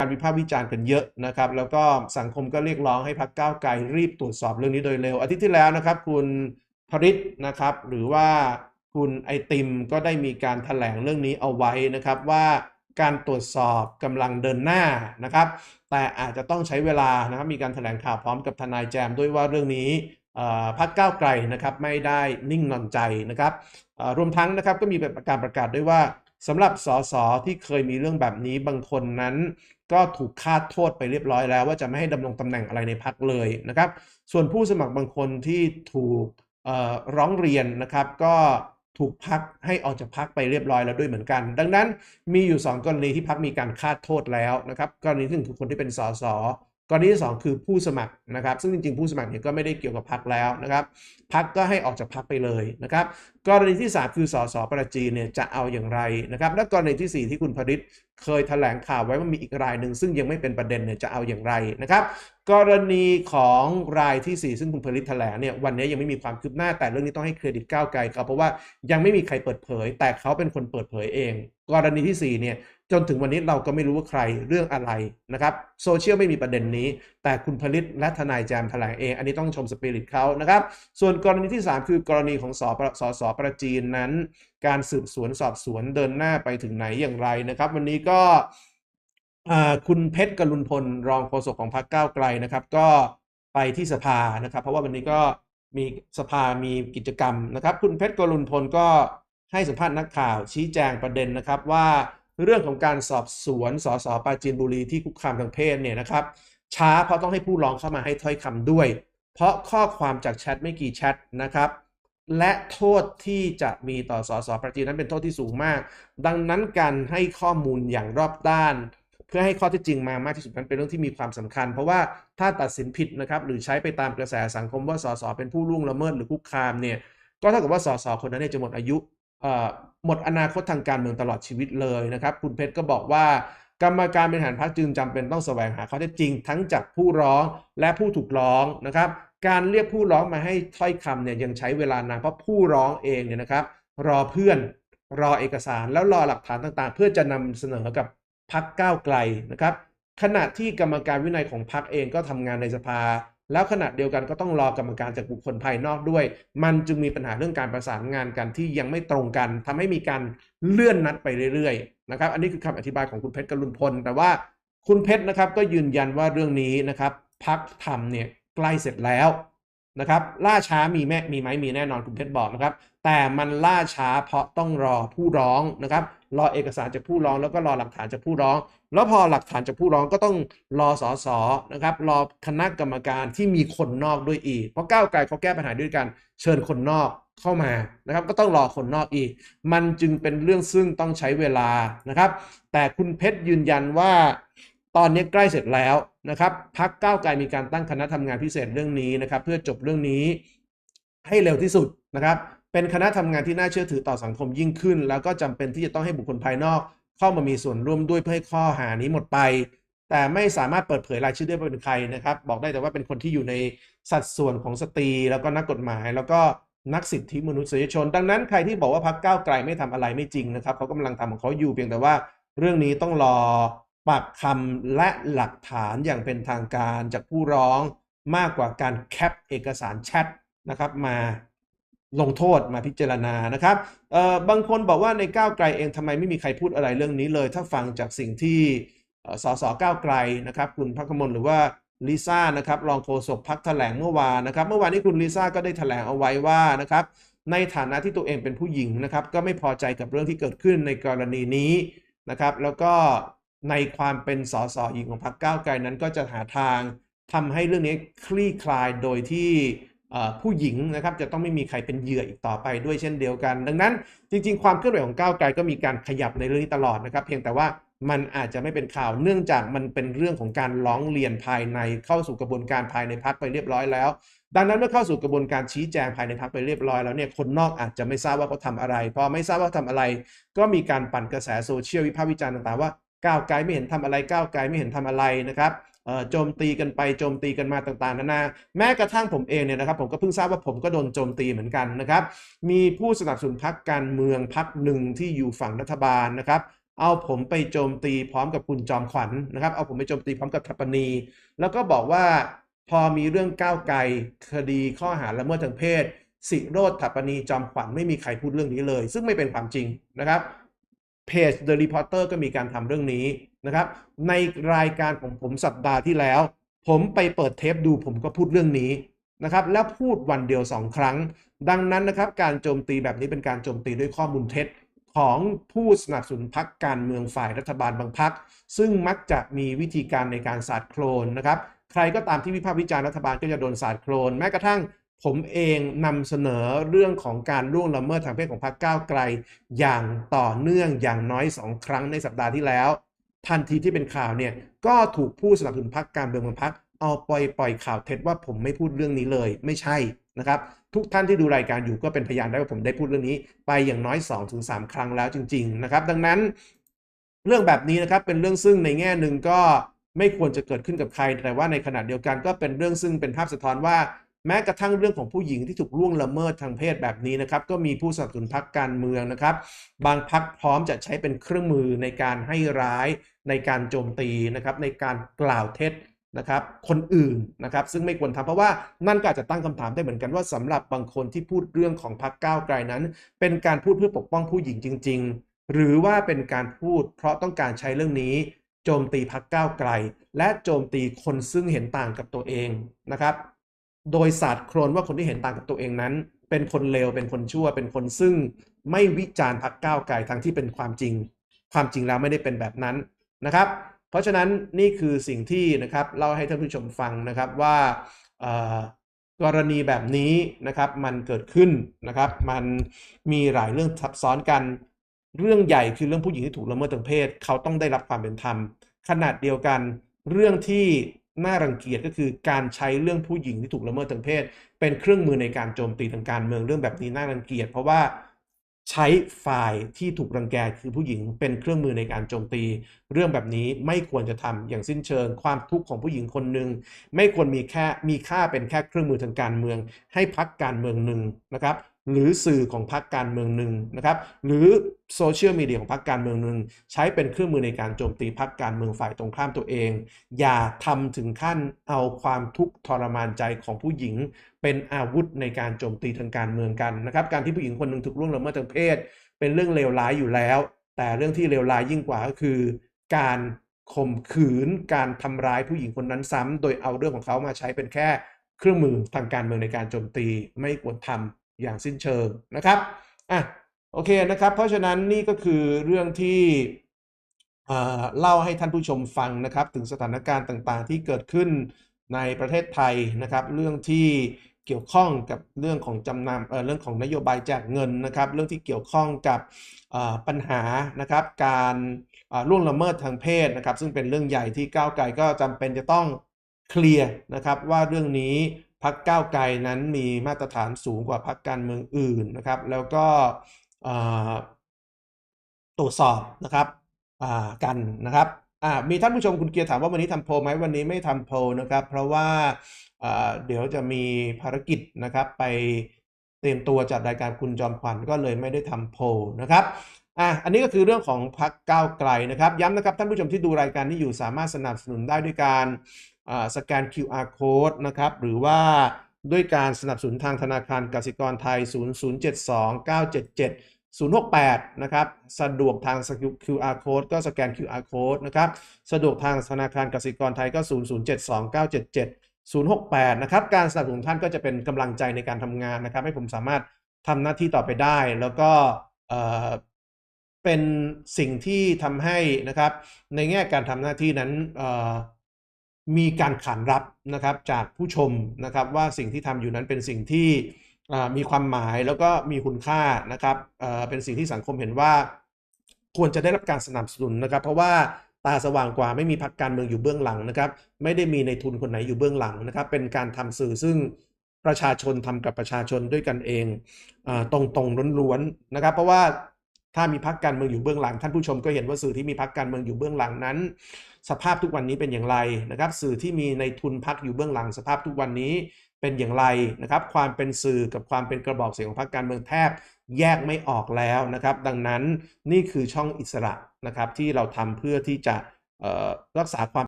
การวิพากษ์วิจารณ์กันเยอะนะครับ แล้วก็สังคมก็เรียกร้องให้พรรคก้าวไกลรีบตรวจสอบเรื่องนี้โดยเร็ว อาทิตย์ที่แล้วนะครับ คุณพริตนะครับ หรือว่าคุณไอติมก็ได้มีการแถลงเรื่องนี้เอาไว้นะครับว่าการตรวจสอบกำลังเดินหน้านะครับ แต่อาจจะต้องใช้เวลานะครับมีการแถลงข่าวพร้อมกับทนายแจมด้วยว่าเรื่องนี้พรรคก้าวไกลนะครับไม่ได้นิ่งนอนใจนะครับรวมทั้งนะครับก็มีการประกาศด้วยว่าสำหรับสสที่เคยมีเรื่องแบบนี้บางคนนั้น ก็ถูกคาดโทษไปเรียบร้อยแล้ว ว่าจะไม่ให้ดำรงตำแหน่งอะไรในพักเลยนะครับ ส่วนผู้สมัครบางคนที่ถูกร้องเรียนนะครับ ก็ถูกพักให้ออกจากพักไปเรียบร้อยแล้วด้วยเหมือนกัน ดังนั้นมีอยู่ 2 กรณีที่พักมีการคาดโทษแล้วนะครับ กรณีที่หนึ่งคือคนที่เป็นสส กรณีที่สองคือผู้สมัครนะครับ ซึ่งจริงๆผู้สมัครเนี่ยก็ไม่ได้เกี่ยวกับพักแล้วนะครับพักก็ให้ออกจากพักไปเลยนะครับ กรณีที่ 3 คือสสประจีนเนี่ยจะเอาอย่างไรนะครับ และกรณีทีสี่4 ที่คุณพริตเคยแถลงข่าวไว้ว่ามีอีกรายหนึ่งซึ่งยังไม่เป็นประเด็นเนี่ยจะเอาอย่างไรนะครับ กรณีของรายทีสี่4 ซึ่งคุณพริตแถลงเนี่ยวันนี้ยังไม่มีความคืบหน้าแต่เรื่องนี้ต้องให้เครดิตก้าวไกลเขาเพราะว่ายังไม่มีใครเปิดเผย แต่เขาเป็นคนเปิดเผยเอง กรณีทีสี่4เนี่ย จนถึงวันนี้เราก็ไม่รู้ว่าใครเรื่องอะไรนะครับโซเชียลไม่มีประเด็นนี้ แต่คุณผลิตและทนายแจมแถลงเอง อันนี้ต้องชมสปิริตเขานะครับ ส่วนกรณีที่ 3 คือกรณีของสปสสประจีนนั้น การสืบสวนสอบสวนเดินหน้าไปถึงไหนอย่างไรนะครับ วันนี้ก็คุณเพชรกรุณพลรองโฆษกของพรรคก้าวไกลนะครับ ก็ไปที่สภานะครับ เพราะว่าวันนี้ก็มีสภามีกิจกรรมนะครับ คุณเพชรกรุณพลก็ให้สัมภาษณ์นักข่าวชี้แจงประเด็นนะครับว่า เรื่องของการสอบสวนสสปราจีนบุรีที่คุกคามทางเพศเนี่ยนะครับ ช้าเพราะต้องให้ผู้ร้องเข้ามาให้ถ้อยคำด้วย เพราะข้อความจากแชทไม่กี่แชทนะครับและโทษที่จะมีต่อสสประจีนนั้นเป็นโทษที่สูงมาก ดังนั้นการให้ข้อมูลอย่างรอบด้าน เพื่อให้ข้อเท็จจริงมามากที่สุดนั้นเป็นเรื่องที่มีความสำคัญ เพราะว่าถ้าตัดสินผิดนะครับหรือใช้ไปตามกระแสสังคมว่าสสเป็นผู้ล่วงละเมิดหรือคุกคามเนี่ยก็เท่ากับว่าสสคนนั้นเนี่ยจะหมดอายุ หมดอนาคตทางการเมืองตลอดชีวิตเลยนะครับ คุณเพชรก็บอกว่ากรรมการบริหารพรรคจึงจำเป็นต้องแสวงหาข้อเท็จจริง ทั้งจากผู้ร้องและผู้ถูกร้องนะครับ การเรียกผู้ร้องมาให้ถ้อยคำเนี่ยยังใช้เวลานานเพราะผู้ร้องเองเนี่ยนะครับ รอเพื่อนรอเอกสารแล้วรอหลักฐานต่างๆ เพื่อจะนำเสนอกับพักก้าวไกลนะครับ ขณะที่กรรมการวินัยของพักเองก็ทำงานในสภา แล้วขณะเดียวกันก็ต้องรอกรรมการจากบุคคลภายนอกด้วย มันจึงมีปัญหาเรื่องการประสานงานกันที่ยังไม่ตรงกันทำให้มีการเลื่อนนัดไปเรื่อยๆนะครับ อันนี้คือคำอธิบายของคุณเพชรกรุณพล แต่ว่าคุณเพชรนะครับก็ยืนยันว่าเรื่องนี้นะครับพักทำเนี่ยใกล้เสร็จแล้ว นะครับล่าช้ามีแม่มีไหมมีแน่นอนคุณเพชรบอกนะครับ แต่มันล่าช้าเพราะต้องรอผู้ร้องนะครับ รอเอกสารจากผู้ร้องแล้วก็รอหลักฐานจากผู้ร้อง แล้วพอหลักฐานจากผู้ร้องก็ต้องรอสอสอนะครับ รอคณะกรรมการที่มีคนนอกด้วยอีก เพราะก้าวไกลเขาแก้ปัญหาด้วยการเชิญคนนอกเข้ามานะครับ ก็ต้องรอคนนอกอีก มันจึงเป็นเรื่องซึ่งต้องใช้เวลานะครับ แต่คุณเพชรยืนยันว่า ตอนนี้ใกล้เสร็จแล้วนะครับพักก้าวไกลมีการตั้งคณะทำงานพิเศษเรื่องนี้นะครับ เพื่อจบเรื่องนี้ให้เร็วที่สุดนะครับ เป็นคณะทำงานที่น่าเชื่อถือต่อสังคมยิ่งขึ้น แล้วก็จำเป็นที่จะต้องให้บุคคลภายนอก เข้ามามีส่วนร่วมด้วยเพื่อให้ข้อหานี้หมดไป แต่ไม่สามารถเปิดเผยรายชื่อได้ว่าเป็นใครนะครับ บอกได้แต่ว่าเป็นคนที่อยู่ในสัดส่วนของสตรี แล้วก็นักกฎหมาย แล้วก็นักสิทธิมนุษยชน ดังนั้นใครที่บอกว่าพักก้าวไกลไม่ทำอะไรไม่จริงนะครับเขากำลังทำของเขาอยู่เพียงแต่ว่าเรื่องนี้ต้องรอ ปากคำและหลักฐานอย่างเป็นทางการจากผู้ร้องมากกว่าการแคปเอกสารแชทนะครับมาลงโทษมาพิจารณานะครับเอ่อบางคนบอกว่าในก้าวไกลเองทำไมไม่มีใครพูดอะไรเรื่องนี้เลย ถ้าฟังจากสิ่งที่สสก้าวไกลนะครับคุณพักมลหรือว่าลิซ่านะครับรองโฆษกพักแถลงเมื่อวานนะครับ เมื่อวานนี้คุณลิซ่าก็ได้แถลงเอาไว้ว่านะครับในฐานะที่ตัวเองเป็นผู้หญิงนะครับ ก็ไม่พอใจกับเรื่องที่เกิดขึ้นในกรณีนี้นะครับ แล้วก็ ในความเป็นสสหญิงของพรรคก้าวไกลนั้นก็จะหาทางทำให้เรื่องนี้คลี่คลายโดยที่ผู้หญิงนะครับจะต้องไม่มีใครเป็นเหยื่ออีกต่อไปด้วยเช่นเดียวกัน ดังนั้นจริง ๆ ความเคลื่อนไหวของก้าวไกลก็มีการขยับในเรื่องนี้ตลอดนะครับ เพียงแต่ว่ามันอาจจะไม่เป็นข่าวเนื่องจากมันเป็นเรื่องของการร้องเรียนภายในเข้าสู่กระบวนการภายในพรรคไปเรียบร้อยแล้ว ดังนั้นเมื่อเข้าสู่กระบวนการชี้แจงภายในพรรคไปเรียบร้อยแล้วเนี่ยคนนอกอาจจะไม่ทราบว่าเขาทำอะไรพอไม่ทราบว่าทำอะไร ก็มีการปั่นกระแสโซเชียลวิพากษ์วิจารณ์ต่างๆว่า ก้าวไกลไม่เห็นทำอะไรก้าวไกลไม่เห็นทำอะไรนะครับโจมตีกันไปโจมตีกันมาต่างๆนานาแม้กระทั่งผมเองเนี่ยนะครับ ผมก็เพิ่งทราบว่าผมก็โดนโจมตีเหมือนกันนะครับ มีผู้สนับสนุนพรรคการเมืองพรรคหนึ่งที่อยู่ฝั่งรัฐบาลนะครับ เอาผมไปโจมตีพร้อมกับคุณจอมขวัญนะครับ เอาผมไปโจมตีพร้อมกับทัปนี แล้วก็บอกว่าพอมีเรื่องก้าวไกลคดีข้อหาละเมิดทางเพศ สิโรธถัปปนีจอมขวัญไม่มีใครพูดเรื่องนี้เลย ซึ่งไม่เป็นความจริงนะครับ เพจ The Reporter ก็มีการทำเรื่องนี้นะครับ ในรายการของผมสัปดาห์ที่แล้ว ผมไปเปิดเทปดูผมก็พูดเรื่องนี้นะครับ แล้วพูดวันเดียวสองครั้ง ดังนั้นนะครับ การโจมตีแบบนี้เป็นการโจมตีด้วยข้อมูลเท็จของผู้สนับสนุนพักการเมืองฝ่ายรัฐบาลบางพัก ซึ่งมักจะมีวิธีการในการสาดโคลนนะครับ ใครก็ตามที่วิพากษ์วิจารณ์รัฐบาลก็จะโดนสาดโคลนแม้กระทั่ง ผมเองนำเสนอเรื่องของการล่วงละเมิดทางเพศของพรรคก้าวไกล อย่างต่อเนื่องอย่างน้อยสองครั้งในสัปดาห์ที่แล้ว ทันทีที่เป็นข่าวเนี่ยก็ถูกผู้สนับสนุนพรรคการเมืองบางพรรคเอาปล่อยปล่อยข่าวเท็จว่าผมไม่พูดเรื่องนี้เลย ไม่ใช่นะครับ ทุกท่านที่ดูรายการอยู่ก็เป็นพยานได้ว่าผมได้พูดเรื่องนี้ ไปอย่างน้อย 2-3 ครั้งแล้วจริง ๆ นะครับ ดังนั้น เรื่องแบบนี้นะครับเป็นเรื่องซึ่งในแง่หนึ่งก็ไม่ควรจะเกิดขึ้นกับใครแต่ว่าในขณะเดียวกันก็เป็นเรื่องซึ่งเป็นภาพสะท้อนว่า แม้กระทั่งเรื่องของผู้หญิงที่ถูกล่วงละเมิดทางเพศแบบนี้นะครับ ก็มีผู้สนับสนุนพรรคการเมืองนะครับ บางพรรคพร้อมจะใช้เป็นเครื่องมือในการให้ร้าย ในการโจมตีนะครับ ในการกล่าวเท็จนะครับ คนอื่นนะครับ ซึ่งไม่ควรทำเพราะว่านั่นก็อาจจะตั้งคำถามได้เหมือนกันว่าสำหรับบางคนที่พูดเรื่องของพรรคก้าวไกลนั้น เป็นการพูดเพื่อปกป้องผู้หญิงจริง ๆ หรือว่าเป็นการพูด เพราะต้องการใช้เรื่องนี้โจมตีพรรคก้าวไกล และโจมตีคนซึ่งเห็นต่างกับตัวเองนะครับ โดยศาสตร์โครนว่าคนที่เห็นต่างกับตัวเองนั้น เป็นคนเลวเป็นคนชั่ว เป็นคนซึ่งไม่วิจารณ์พรรคก้าวไกลทั้งที่เป็นความจริง ความจริงแล้วไม่ได้เป็นแบบนั้นนะครับ เพราะฉะนั้นนี่คือสิ่งที่นะครับเล่าให้ท่านผู้ชมฟังนะครับว่ากรณีแบบนี้นะครับมันเกิดขึ้นนะครับ มันมีหลายเรื่องซับซ้อนกัน เรื่องใหญ่คือเรื่องผู้หญิงที่ถูกละเมิดทางเพศ เขาต้องได้รับความเป็นธรรมขนาดเดียวกัน เรื่องที่ น่ารังเกียจก็คือการใช้เรื่องผู้หญิงที่ถูกละเมิดทางเพศ เป็นเครื่องมือในการโจมตีทางการเมืองเรื่องแบบนี้น่ารังเกียจ เพราะว่าใช้ฝ่ายที่ถูกรังแกคือผู้หญิงเป็นเครื่องมือในการโจมตี เรื่องแบบนี้ไม่ควรจะทำอย่างสิ้นเชิง ความทุกข์ของผู้หญิงคนหนึ่งไม่ควรมีแค่มีค่าเป็นแค่เครื่องมือทางการเมือง ให้พักการเมืองหนึ่งนะครับ หรือสื่อของพรรคการเมืองหนึ่งนะครับ หรือโซเชียลมีเดียของพรรคการเมืองหนึ่งใช้เป็นเครื่องมือในการโจมตีพรรคการเมืองฝ่ายตรงข้ามตัวเอง อย่าทำถึงขั้นเอาความทุกข์ทรมานใจของผู้หญิง เป็นอาวุธในการโจมตีทางการเมืองกันนะครับ การที่ผู้หญิงคนหนึ่งถูกล่วงละเมิดทางเพศ เป็นเรื่องเลวร้ายอยู่แล้ว แต่เรื่องที่เลวร้ายยิ่งกว่าก็คือ การข่มขืนการทำร้ายผู้หญิงคนนั้นซ้ำโดยเอาเรื่องของเขามาใช้เป็นแค่เครื่องมือทางการเมืองในการโจมตีไม่ควรทำ อย่างสิ้นเชิงนะครับอะโอเคนะครับ เพราะฉะนั้นนี่ก็คือเรื่องที่เล่าให้ท่านผู้ชมฟังนะครับ ถึงสถานการณ์ต่างๆ ที่เกิดขึ้นในประเทศไทยนะครับ เรื่องที่เกี่ยวข้องกับเรื่องของจำนำเเรื่องของนโยบายแจกเงินนะครับ เรื่องที่เกี่ยวข้องกับปัญหานะครับ การล่วงละเมิดทางเพศนะครับ ซึ่งเป็นเรื่องใหญ่ที่ก้าวไกลก็จำเป็นจะต้องเคลียร์นะครับว่าเรื่องนี้ พักก้าวไกลนั้นมีมาตรฐานสูงกว่าพักการเมืองอื่นนะครับ แล้วก็ตรวจสอบนะครับกันนะครับมีท่านผู้ชมคุณเกียร์ถามว่าวันนี้ทำโพไหมวันนี้ไม่ทำโพนะครับ เพราะว่าเดี๋ยวจะมีภารกิจนะครับ ไปเตรียมตัวจัดรายการคุณจอมขวัญก็เลยไม่ได้ทำโพนะครับอะอันนี้ก็คือเรื่องของพักก้าวไกลนะครับ ย้ำนะครับท่านผู้ชมที่ดูรายการนี้อยู่สามารถสนับสนุนได้ด้วยการ สแกน QR code นะครับ หรือว่าด้วยการสนับสนุนทางธนาคารกสิกรไทย 0072977 068 นะครับ สะดวกทาง QR code ก็สแกน QR code นะครับ สะดวกทางธนาคารกสิกรไทยก็ 0072977 068 นะครับ การสนับสนุนท่านก็จะเป็นกำลังใจในการทำงานนะครับ ให้ผมสามารถทำหน้าที่ต่อไปได้ แล้วก็เป็นสิ่งที่ทำให้นะครับ ในแง่การทำหน้าที่นั้น มีการขานรับนะครับจากผู้ชมนะครับว่าสิ่งที่ทำอยู่นั้นเป็นสิ่งที่มีความหมายแล้วก็มีคุณค่านะครับเป็นสิ่งที่สังคมเห็นว่า ควรจะได้รับการสนับสนุนนะครับ เพราะว่าตาสว่างกว่าไม่มีพรรคการเมืองอยู่เบื้องหลังนะครับ ไม่ได้มีในทุนคนไหนอยู่เบื้องหลังนะครับ เป็นการทำสื่อซึ่งประชาชนทำกับประชาชนด้วยกันเองตรงตรงล้วนๆนะครับ เพราะว่า ถ้ามีพรรคการเมืองอยู่เบื้องหลัง ท่านผู้ชมก็เห็นว่าสื่อที่มีพรรคการเมืองอยู่เบื้องหลังนั้น สภาพทุกวันนี้เป็นอย่างไรนะครับ สื่อที่มีในทุนพักอยู่เบื้องหลัง สภาพทุกวันนี้เป็นอย่างไรนะครับ ความเป็นสื่อกับความเป็นกระบอกเสียงของพรรคการเมืองแทบแยกไม่ออกแล้วนะครับ ดังนั้นนี่คือช่องอิสระนะครับที่เราทำเพื่อที่จะรักษาความ